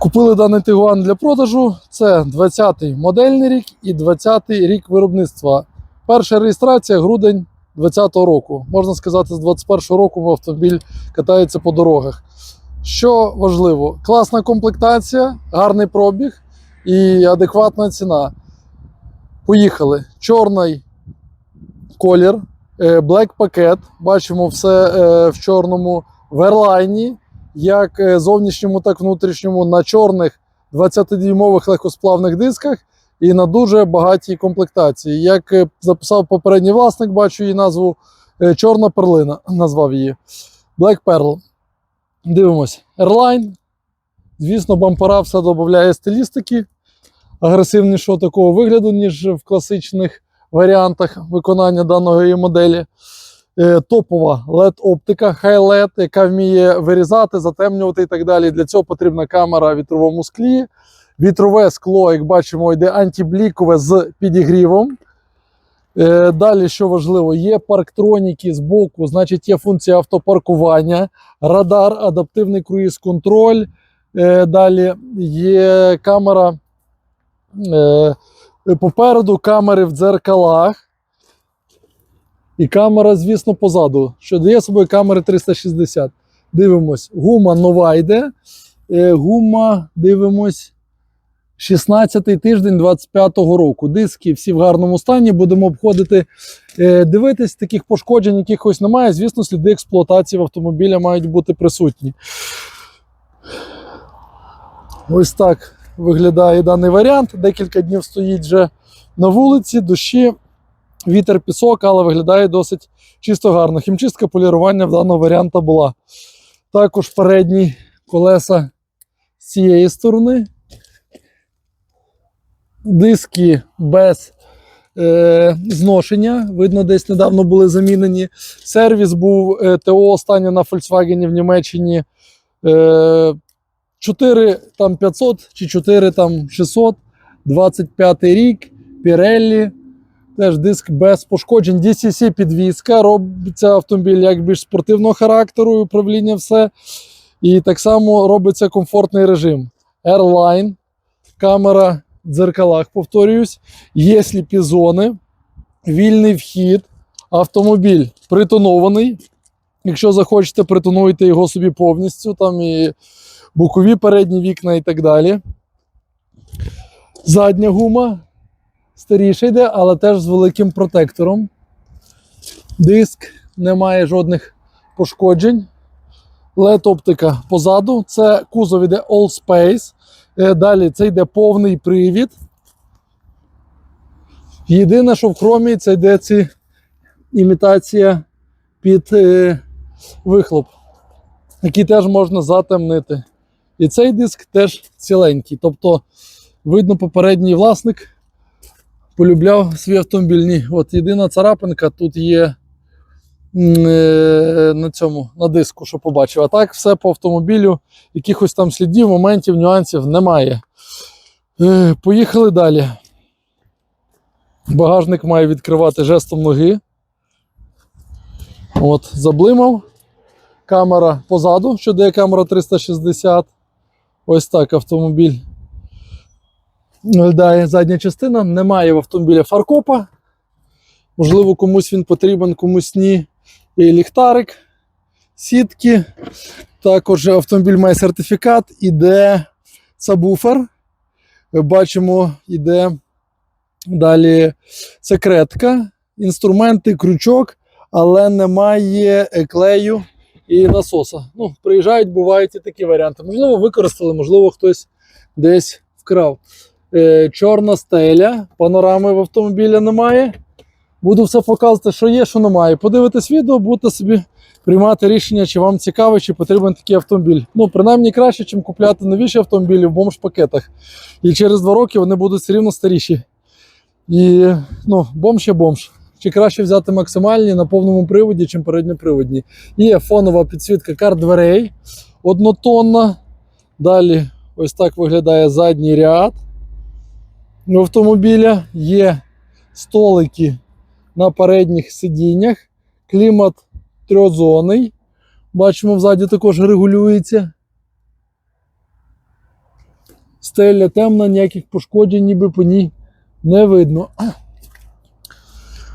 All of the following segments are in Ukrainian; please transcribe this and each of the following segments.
Купили даний Тигуан для продажу. Це 20-й модельний рік і 20-й рік виробництва. Перша реєстрація грудень 2020 року. Можна сказати, з 21-го року автомобіль катається по дорогах. Що важливо, класна комплектація, гарний пробіг і адекватна ціна. Поїхали. Чорний колір, Black пакет. Бачимо все е, в чорному верлайні, як е, зовнішньому, так і внутрішньому, на чорних 20-дюймових легкосплавних дисках і на дуже багатій комплектації. Як е, записав попередній власник, бачу її назву е, Чорна перлина, назвав її Black Pearl. Дивимось. Airline. Звісно, бампера все додає стилістики агресивнішого такого вигляду, ніж в класичних варіантах виконання даної моделі. Е, Топова LED-оптика High-LED, яка вміє вирізати, затемнювати і так далі. Для цього потрібна камера в вітровому склі. Вітрове скло, як бачимо, йде антиблікове з підігрівом. Е, Далі, що важливо, є парктроніки з боку, значить, є функція автопаркування, радар, адаптивний круїз-контроль. Е, Далі є камера попереду, камери в дзеркалах. І камера, звісно, позаду, що дає собою камери 360. Дивимось, гума нова йде. Е, Гума, дивимось, 16-й тиждень 25-го року. Диски всі в гарному стані. Будемо обходити, е, дивитись, таких пошкоджень якихось немає. Звісно, сліди експлуатації в автомобіля мають бути присутні. Ось так виглядає даний варіант. Декілька днів стоїть вже на вулиці, дощі, вітер, пісок, але виглядає досить чисто гарно. Хімчистка полірування в даного варіанта була. Також передні колеса з цієї сторони. Диски без е, зношення. Видно, десь недавно були замінені. Сервіс був е, ТО останнє на Volkswagen в Німеччині. Е, 4 там 500 чи 4 там 600, 25 рік, Pirelli, теж диск без пошкоджень. DCC підвізка, робиться автомобіль як більш спортивного характеру, і управління все. І так само робиться комфортний режим. Airline, камера в дзеркалах, повторююсь, є сліпі зони, вільний вхід, автомобіль притонований. Якщо захочете, притонуйте його собі повністю. Там і бокові передні вікна і так далі. Задня гума старіша йде, але теж з великим протектором. Диск не має жодних пошкоджень. led оптика позаду. Це кузов іде All Space. Е, Далі це йде повний привід. Єдине, що в хромі, це йде ці імітація під е, вихлоп, який теж можна затемнити. І цей диск теж ціленький. Тобто, видно, попередній власник полюбляв свій автомобіль. Ні, От єдина царапинка тут є е, на цьому, на диску, що побачив. А так, все по автомобілю, якихось там слідів, моментів, нюансів немає. Е, Поїхали далі. Багажник має відкривати жестом ноги. От, заблимав. Камера позаду, що дає камера 360. Ось так автомобіль виглядає задня частина. Немає в автомобіля фаркопа. Можливо, комусь він потрібен, комусь ні. Є ліхтарик, сітки. Також автомобіль має сертифікат, іде сабвуфер. Бачимо, іде далі секретка, інструменти, крючок, але немає клею і насоса. Ну, приїжджають, бувають і такі варіанти. Можливо, використали, можливо, хтось десь вкрав. Е, чорна стеля, панорами в автомобіля немає. Буду все показувати, що є, що немає. Подивитись відео, будете собі приймати рішення, чи вам цікаво, чи потрібен такий автомобіль. Ну, принаймні краще, ніж купляти новіші автомобілі в бомж-пакетах. І через два роки вони будуть все рівно старіші. І ну, бомж є бомж. Чи краще взяти максимальні на повному приводі, чим передньоприводні. Є фонова підсвітка карт дверей однотонна. Далі ось так виглядає задній ряд у автомобіля. Є столики на передніх сидіннях. Клімат трьохзонний. Бачимо, взаді також регулюється. Стеля темна, ніяких пошкоджень ніби по ній не видно.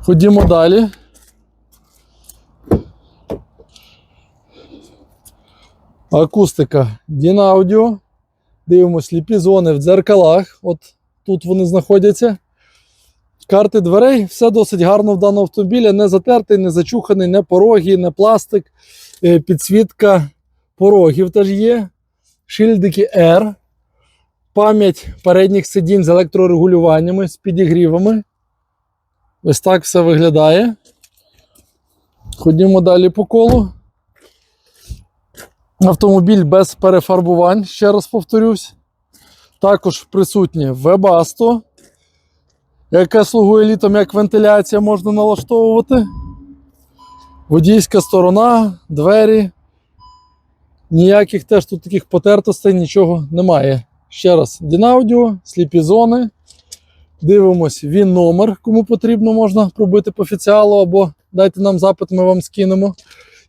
Ходімо далі. Акустика Дінаудіо. Дивимося сліпі зони в дзеркалах. От тут вони знаходяться. Карти дверей, все досить гарно в даному автомобілі. Не затертий, не зачуханий, не пороги, не пластик. Е, Підсвітка порогів теж є. Шильдики R. Пам'ять передніх сидінь з електрорегулюваннями, з підігрівами. Ось так все виглядає. Ходімо далі по колу. Автомобіль без перефарбувань, ще раз повторюсь. Також присутнє Webasto, яке слугує літом як вентиляція можна налаштовувати. Водійська сторона, двері. Ніяких теж тут таких потертостей, нічого немає. Ще раз, Дінаудіо, сліпі зони. Дивимось він номер, кому потрібно, можна пробити по офіціалу або дайте нам запит, ми вам скинемо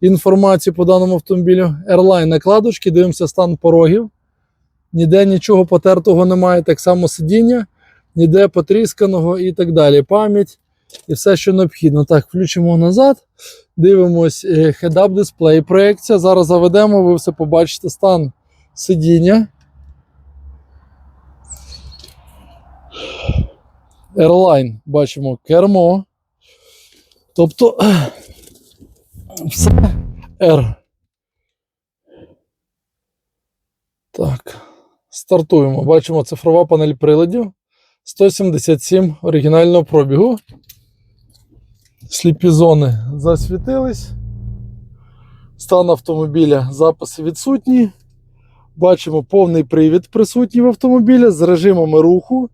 інформацію по даному автомобілю. Airline накладочки, дивимося стан порогів. Ніде нічого потертого немає, так само сидіння, ніде потрісканого і так далі. Пам'ять і все, що необхідно. Так, включимо назад. Дивимось head-up дисплей проекція. Зараз заведемо, ви все побачите стан сидіння. Airline бачимо кермо. Тобто все R. Так. Стартуємо. Бачимо цифрова панель приладів. 177 оригінального пробігу. Сліпі зони засвітились. Стан автомобіля записи відсутні. Бачимо повний привід присутній в автомобілі з режимами руху.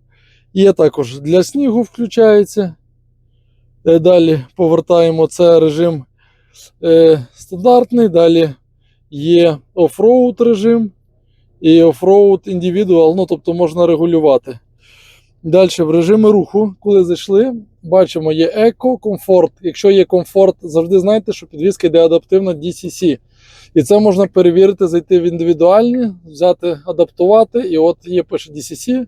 Є також для снігу включається. Е, Далі повертаємо це режим е, стандартний. Далі є офроуд режим і офроуд індивідуал, ну тобто можна регулювати. Далі в режимі руху, коли зайшли, бачимо, є еко, комфорт. Якщо є комфорт, завжди знайте, що підвізка йде адаптивна DCC. І це можна перевірити, зайти в індивідуальні, взяти, адаптувати. І от є пише DCC.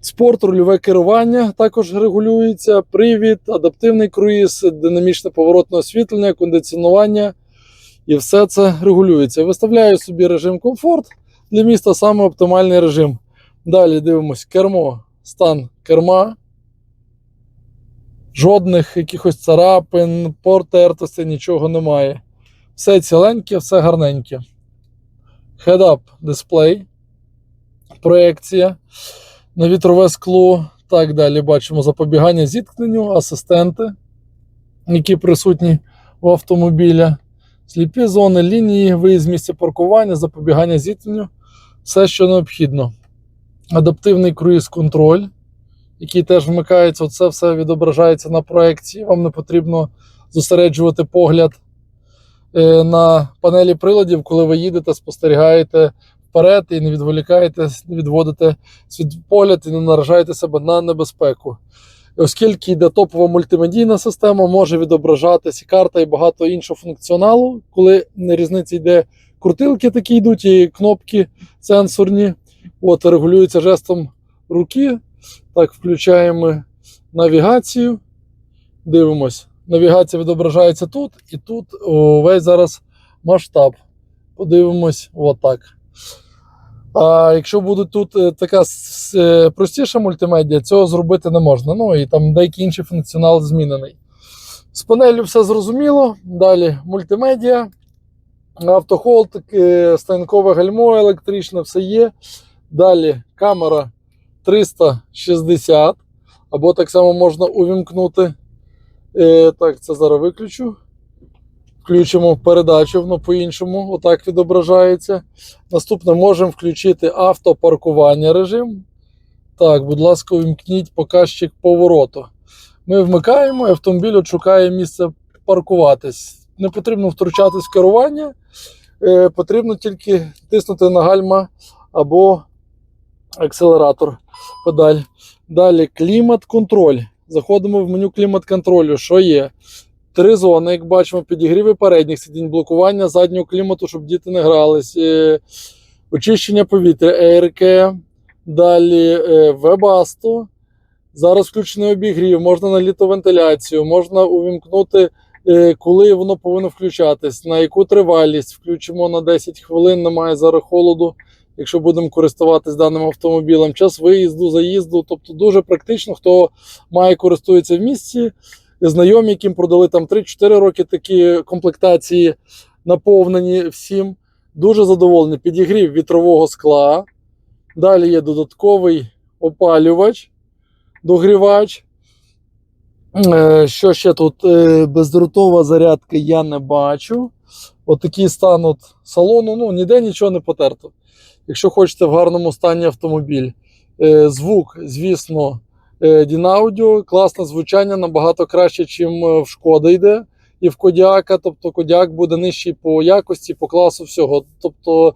Спорт, рульове керування також регулюється, привід, адаптивний круїз, динамічне поворотне освітлення, кондиціонування. І все це регулюється. Виставляю собі режим комфорт. Для міста саме оптимальний режим. Далі дивимось кермо, стан керма. Жодних якихось царапин, портертостей, нічого немає. Все ціленьке, все гарненьке. Head-up дисплей, проекція на вітрове скло. Так далі бачимо запобігання зіткненню, асистенти, які присутні в автомобілі. Сліпі зони, лінії, виїзд з місця паркування, запобігання зіткненню. Все, що необхідно. Адаптивний круїз-контроль, який теж вмикається. Оце все відображається на проекції. Вам не потрібно зосереджувати погляд е, на панелі приладів, коли ви їдете, спостерігаєте вперед і не відволікаєтесь, не відводите свій погляд і не наражаєте себе на небезпеку. Оскільки йде топова мультимедійна система, може відображатися карта і багато іншого функціоналу, коли на різниці йде крутилки такі йдуть, і кнопки сенсорні. От, регулюється жестом руки. Так, включаємо навігацію. Дивимось. Навігація відображається тут, і тут весь зараз масштаб. Подивимось, отак. А якщо буде тут е, така е, простіша мультимедіа, цього зробити не можна. Ну і там деякий інший функціонал змінений. З панелью все зрозуміло. Далі мультимедіа, автохолд, станкове гальмо електричне, все є. Далі камера 360, або так само можна увімкнути. Е, так, це зараз виключу. Включимо передачу, воно по-іншому, отак відображається. Наступне можемо включити автопаркування режим. Так, будь ласка, увімкніть показчик повороту. Ми вмикаємо, і автомобіль шукає місце паркуватись. Не потрібно втручатись в керування, е, потрібно тільки тиснути на гальма або акселератор педаль. Далі клімат-контроль. Заходимо в меню клімат-контролю. Що є? Три зони, як бачимо, підігріви передніх сидінь, блокування заднього клімату, щоб діти не грались, е, очищення повітря, AirCare, Далі е, Webasto. Зараз включений обігрів, можна на літовентиляцію, можна увімкнути, коли воно повинно включатись, на яку тривалість. Включимо на 10 хвилин, немає зараз холоду, якщо будемо користуватись даним автомобілем. Час виїзду, заїзду. Тобто дуже практично, хто має користується в місті. Знайомі, яким продали там 3-4 роки такі комплектації наповнені всім. Дуже задоволені. Підігрів вітрового скла. Далі є додатковий опалювач, догрівач. Е, Що ще тут? Е, Бездротова зарядка я не бачу. Отакий стан от салону. Ну, ніде нічого не потерто. Якщо хочете в гарному стані автомобіль. Е, Звук, звісно, Дінаудіо, класне звучання, набагато краще, ніж в Шкода йде. І в Кодіака, тобто Кодіак буде нижчий по якості, по класу всього. Тобто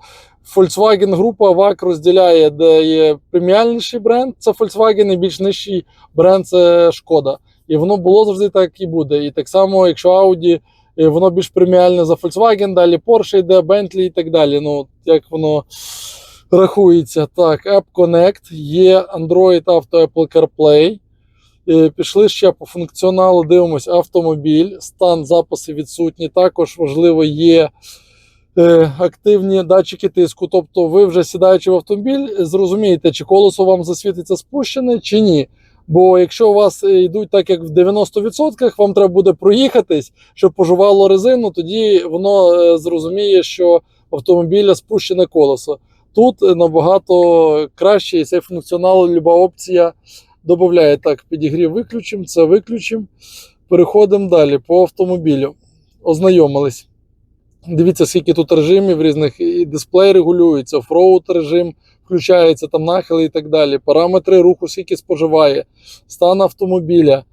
Volkswagen група ВАК розділяє, де є преміальніший бренд, це Volkswagen, і більш нижчий бренд це Шкода. І воно було завжди так і буде. І так само, якщо Audi, воно більш преміальне за Volkswagen, далі Porsche йде, Bentley і так далі. Ну, як воно рахується. Так, App Connect, є Android Auto Apple CarPlay. Е, Пішли ще по функціоналу, дивимось автомобіль, стан записи відсутні. Також важливо є е, активні датчики тиску. Тобто, ви вже сідаючи в автомобіль, зрозумієте, чи колесо вам засвітиться спущене, чи ні. Бо якщо у вас е, йдуть так, як в 90%, вам треба буде проїхатись, щоб пожувало резину, тоді воно е, зрозуміє, що автомобіля спущене колесо. Тут е, набагато краще і цей функціонал, люба опція додає. Так, підігрів виключимо, це виключимо. Переходимо далі по автомобілю. Ознайомились. Дивіться, скільки тут режимів різних, і дисплей регулюється, офроуд режим включається, там нахили і так далі. Параметри руху, скільки споживає, стан автомобіля.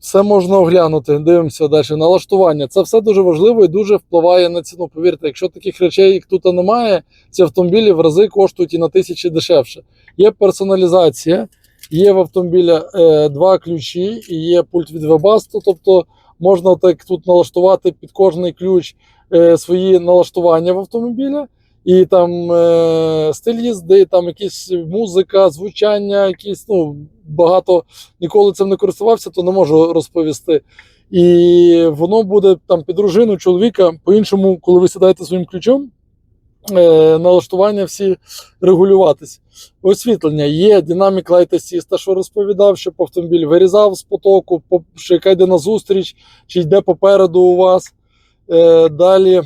Все можна оглянути. Дивимося далі. Налаштування. Це все дуже важливо і дуже впливає на ціну. Повірте, якщо таких речей, як тут немає, ці автомобілі в рази коштують і на тисячі дешевше. Є персоналізація, є в автомобіля е, два ключі і є пульт від Webasto, тобто можна так тут налаштувати під кожний ключ е, свої налаштування в автомобіля. І там е, стиль їзди, там якісь музика, звучання, якісь, ну, багато ніколи цим не користувався, то не можу розповісти. І воно буде там під дружину чоловіка, по-іншому, коли ви сідаєте своїм ключом, е, налаштування всі регулюватись. Освітлення є, Light Assist, що розповідав, щоб автомобіль вирізав з потоку, по- що яка йде на зустріч, чи йде попереду у вас. Е, далі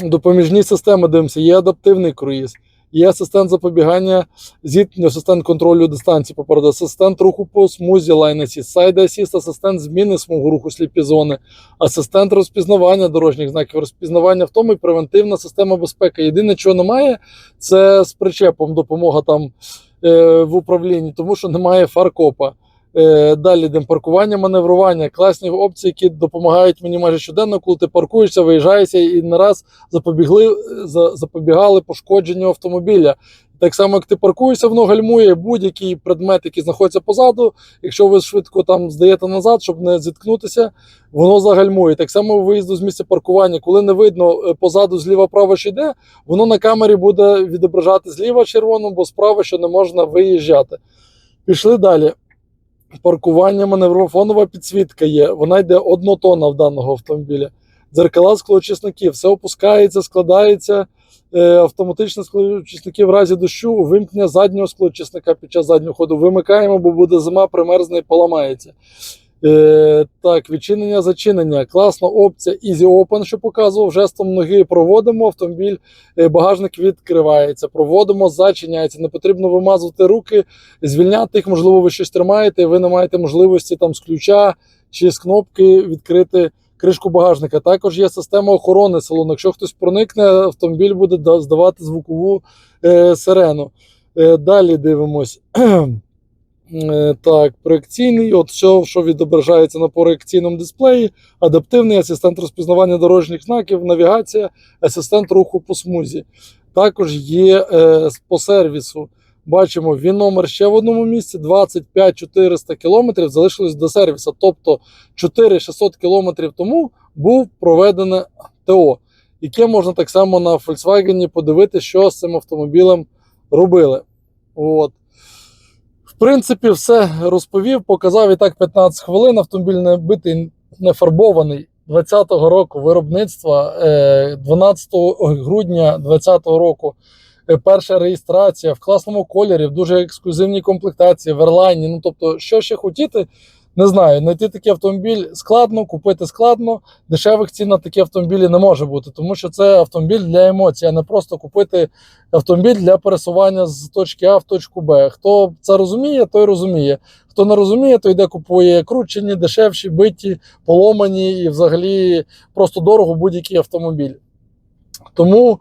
допоміжні системи дивимося, є адаптивний круїз, є асистент запобігання зіткнення, асистент контролю дистанції попереду, асистент руху по смузі Line Assist, Side Assist, асистент зміни смугу руху сліпі зони, асистент розпізнавання дорожніх знаків, розпізнавання в тому і превентивна система безпеки. Єдине, чого немає, це з причепом допомога там е, в управлінні, тому що немає фаркопа. Е, Далі йдемо паркування, маневрування, класні опції, які допомагають мені майже щоденно, коли ти паркуєшся, виїжджаєшся і не раз запобігли, запобігали пошкодженню автомобіля. Так само, як ти паркуєшся, воно гальмує будь-який предмет, який знаходиться позаду. Якщо ви швидко там здаєте назад, щоб не зіткнутися, воно загальмує. Так само виїзду з місця паркування, коли не видно е, позаду зліва-право, що йде, воно на камері буде відображати зліва червоно, бо справа, що не можна виїжджати. Пішли далі. Паркування маневрофонова підсвітка є. Вона йде однотонна в даного автомобіля. Дзеркала склоочисників, все опускається, складається. Автоматично автоматичне склоочисники в разі дощу, вимкнення заднього склоочисника під час заднього ходу. Вимикаємо, бо буде зима, примерзне і поламається. Е, так, відчинення, зачинення. Класна опція Easy Open, що показував жестом ноги. Проводимо автомобіль, е, багажник відкривається. Проводимо, зачиняється. Не потрібно вимазувати руки, звільняти їх. Можливо, ви щось тримаєте, ви не маєте можливості там з ключа чи з кнопки відкрити кришку багажника. Також є система охорони салону. Якщо хтось проникне, автомобіль буде здавати звукову е, сирену. Е, далі дивимось. Е, Так, проекційний, от все, що відображається на проекційному дисплеї, адаптивний асистент розпізнавання дорожніх знаків, навігація, асистент руху по смузі. Також є е, по сервісу. Бачимо, він номер ще в одному місці 25 400 кілометрів залишилось до сервісу. Тобто 4 600 кілометрів тому був проведене ТО, яке можна так само на Volkswagen подивитися, що з цим автомобілем робили. От. В принципі, все розповів, показав і так 15 хвилин. Автомобіль не битий, не фарбований 20-го року виробництва, е, 12 грудня 20-го року. е, Перша реєстрація в класному кольорі, в дуже ексклюзивній комплектації, в Ерлайні. Ну тобто, що ще хотіти, не знаю. Знайти такий автомобіль складно, купити складно. Дешевих цін на такі автомобілі не може бути, тому що це автомобіль для емоцій, а не просто купити автомобіль для пересування з точки А в точку Б. Хто це розуміє, той розуміє. Хто не розуміє, той йде купує кручені, дешевші, биті, поломані і взагалі просто дорого будь-який автомобіль. Тому,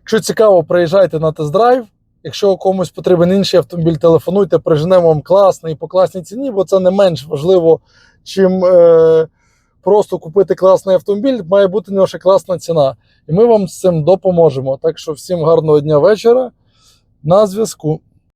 якщо цікаво, приїжджайте на тест-драйв. Якщо комусь потрібен інший автомобіль, телефонуйте, приженемо вам класний по класній ціні, бо це не менш важливо, чим е, просто купити класний автомобіль. Має бути в нього класна ціна. І ми вам з цим допоможемо. Так що всім гарного дня вечора. На зв'язку.